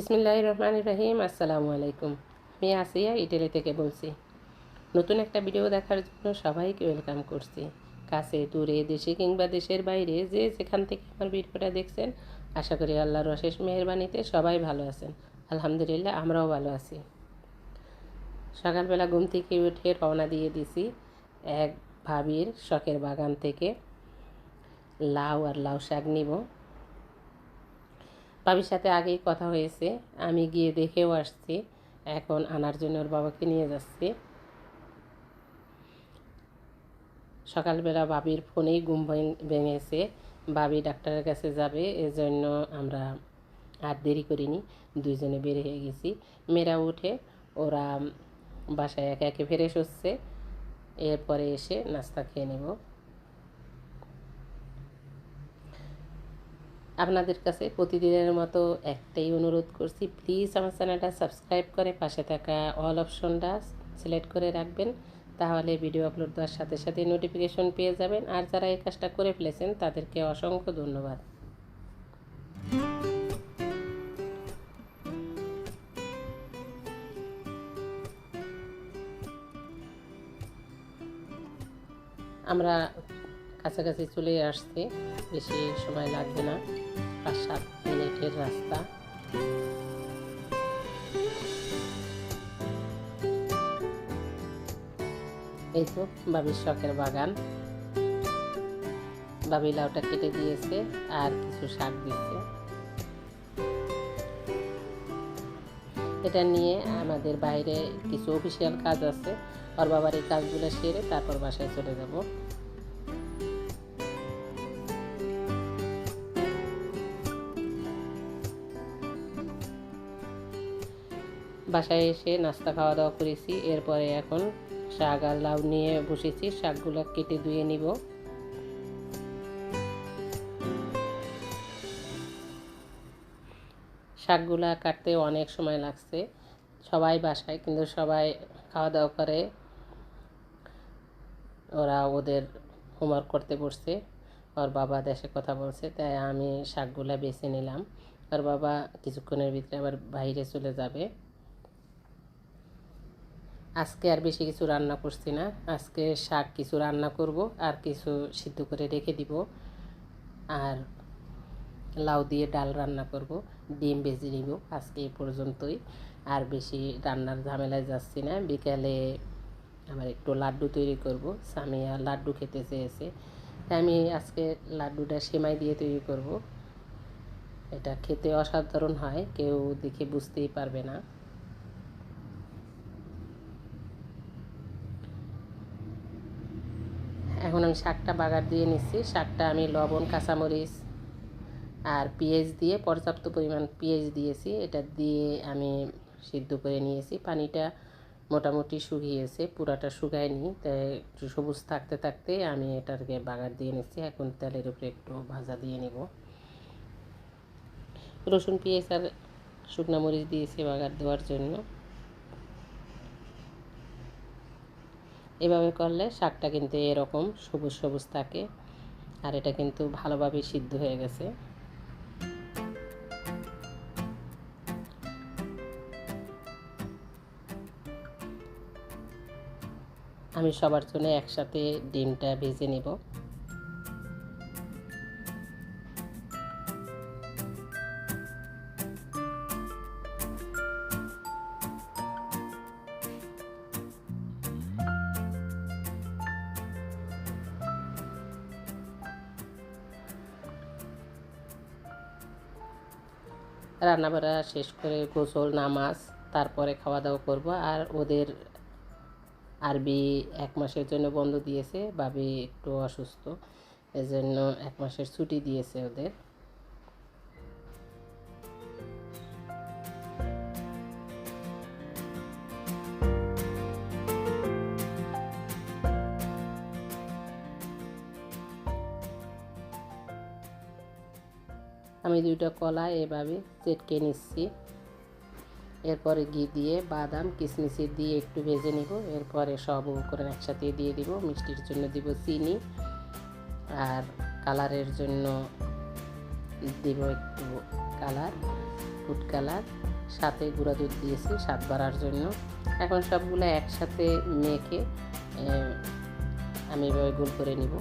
বিসমিল্লাহ রহমান রহিম আসসালামু আলাইকুম আমি আসিয়া ইটালি থেকে বলছি, নতুন একটা ভিডিও দেখার জন্য সবাইকে ওয়েলকাম করছি। কাছে, দূরে, দেশে কিংবা দেশের বাইরে যে যেখান থেকে আমার ভিডিওটা দেখছেন, আশা করি আল্লাহর অশেষ মেহরবানিতে সবাই ভালো আছেন। আলহামদুলিল্লাহ, আমরাও ভালো আছি। সকালবেলা ঘুম থেকে উঠে রওনা দিয়ে দিছি এক ভাবির শখের বাগান থেকে। লাউ আর লাউ শাক নিব। বাবির সাথে আগেই কথা হয়েছে। আমি গিয়ে দেখেও আসছি। এখন আনার জন্য ওর বাবাকে নিয়ে যাচ্ছি। সকালবেলা বাবির ফোনেই ভেঙ- ভেঙেছে। বাবি ডাক্তারের কাছে যাবে, এজন্য আমরা আর দেরি করিনি। দুইজনে বের হয়ে গেছি। মেয়েরা উঠে, ওরা বাসায় একে একে ফ্রেশ হচ্ছে এরপরে এসে নাস্তা খেয়ে নেব। আপনাদের কাছে প্রতিদিনের মতো একটাই অনুরোধ করছি প্লিজ আমার চ্যানেলটা সাবস্ক্রাইব করে পাশে থাকা অল অপশনটা সিলেক্ট করে রাখবেন, তাহলে ভিডিও আপলোড দেওয়ার সাথে সাথে নোটিফিকেশন পেয়ে যাবেন, আর যারা এই কাজটা করে ফেলেছেন তাদেরকে অসংখ্য ধন্যবাদ। আমরা কাছাকাছি চলে আসছি বেশি সময় লাগবে না। পাঁচ সাত মিনিটের রাস্তা। এই তো বাবির শখের বাগান। বাবি লাউটা কেটে দিয়েছে আর কিছু শাক দিচ্ছে এটা নিয়ে আমাদের বাইরে কিছু অফিসিয়াল কাজ আছে। ওর বাবার এই কাজগুলো সেরে তারপর বাসায় চলে যাব। বাসায় এসে নাস্তা খাওয়া দাওয়া করেছি। এরপরে এখন শাক আর লাউ নিয়ে বসেছি। শাকগুলো কেটে ধুয়ে নিব। শাকগুলা কাটতে অনেক সময় লাগছে। সবাই বাসায়, কিন্তু সবাই খাওয়া দাওয়া করে। ওরা ওদের হোমওয়ার্ক করতে বসছে। ওর বাবা দেশে কথা বলছে, তাই আমি শাকগুলা বেছে নিলাম। ওর বাবা কিছুক্ষণের ভিতরে আবার বাইরে চলে যাবে। আজকে আর বেশি কিছু রান্না করছি না। আজকে শাক কিছু রান্না করব, আর কিছু সিদ্ধ করে রেখে দিব। আর লাউ দিয়ে ডাল রান্না করব, ডিম ভেজে নিব আজকে এই পর্যন্তই। আর বেশি রান্নার ঝামেলায় যাচ্ছি না। বিকালে আমার একটু লাড্ডু তৈরি করব, সামিয়া লাড্ডু খেতে চেয়েছে। তাই আমি আজকে লাড্ডুটা সেমাই দিয়ে তৈরি করব। এটা খেতে অসাধারণ হয়, কেউ দেখে বুঝতেই পারবে না। এখন আমি শাকটা বাগার দিয়ে নিচ্ছি। শাকটা আমি লবণ, কাঁচামরিচ আর পেঁয়াজ দিয়ে পর্যাপ্ত পরিমাণ পেঁয়াজ দিয়েছি। এটা দিয়ে আমি সিদ্ধ করে নিয়েছি। পানিটা মোটামুটি শুকিয়েছে, পুরাটা শুকায়নি। তাই একটু সবুজ থাকতে থাকতে আমি এটাকে বাগার দিয়ে নিচ্ছি। এখন তেলের উপরে একটু ভাজা দিয়ে নেব। রসুন, পেঁয়াজ আর শুকনো মরিচ দিয়েছি বাগার দেওয়ার জন্য। এভাবে করলে শাকটা কিন্তু এরকম সবুজ সবুজ থাকে আর এটা কিন্তু ভালোভাবে সিদ্ধ হয়ে গেছে। আমি সবার জন্য একসাথে ডিমটা ভেজে নেব। রান্নাবাড়া শেষ করে গোসল, নামাজ, তারপরে খাওয়া দাওয়া করব। আর ওদের আরবি এক মাসের জন্য বন্ধ দিয়েছে বাবি একটু অসুস্থ, এজন্য এক মাসের ছুটি দিয়েছে ওদের। আমি দুইটা কলা এভাবে চেটকে নিচ্ছি। এরপরে ঘি দিয়ে, বাদাম, কিশমিশি দিয়ে একটু ভেজে নিব। এরপরে সব উপকরণ একসাথে দিয়ে দিব। মিষ্টির জন্য দিব চিনি। আর কালারের জন্য দিব একটু কালার, ফুড কালার। সাথে গুঁড়া দুধ দিয়েছি স্বাদ বাড়ার জন্য। এখন সবগুলো একসাথে মেখে আমি এভাবে গোল করে নিব।